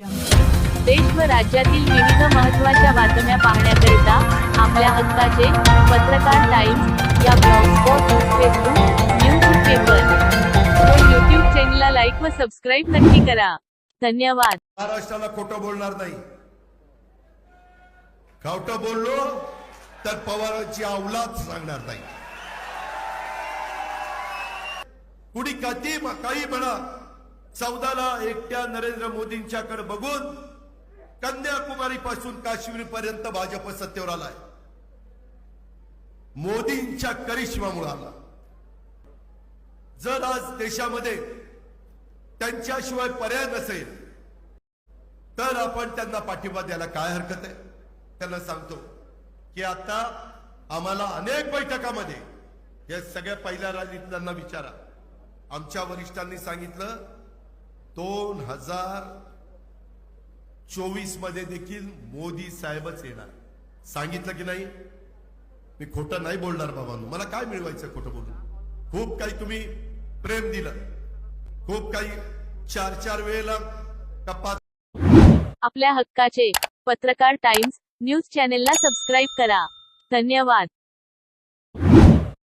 देश व राज्यातील विविध महत्त्वाच्या बातम्या पाहण्याकरिता आपल्या हक्काचे पत्रकार टाइम्स या ब्लॉगस्पॉट फेसबुक न्यूज पेपर. व यूट्यूब चॅनलला लाईक व सबस्क्राईब नक्की करा. धन्यवाद. महाराष्ट्राला खोटं बोलणार नाही. खोटं बोललो तर पवारांची अवलाद सांगणार नाही. कुणी कधी काही म्हणा चौदाला एकट्या नरेंद्र मोदींच्याकडे बघून कन्याकुमारी पासून काश्मीर पर्यंत भाजप सत्तेवर आलाय. मोदींच्या करिश्मामुळे आला. जर आज देशामध्ये त्यांच्याशिवाय पर्याय नसेल तर आपण त्यांना पाठिंबा द्यायला काय हरकत आहे? त्यांना सांगतो की आता आम्हाला अनेक बैठकामध्ये या सगळ्या पहिल्या राजनीतिज्ञांना विचारा. आमच्या वरिष्ठांनी सांगितलं दोन हजार चोवीसमध्ये देखील मोदी साहेबच येणार. सांगितलं की नाही? मी खोटं नाही बोलणार बाबांनो. मला काय मिळवायचं खोटं बोलून? खूप काही तुम्ही प्रेम दिलं. खूप काही चार चार वेळेला कपात आपल्या हक्काचे पत्रकार टाइम्स न्यूज चॅनेलला सबस्क्राईब करा. धन्यवाद.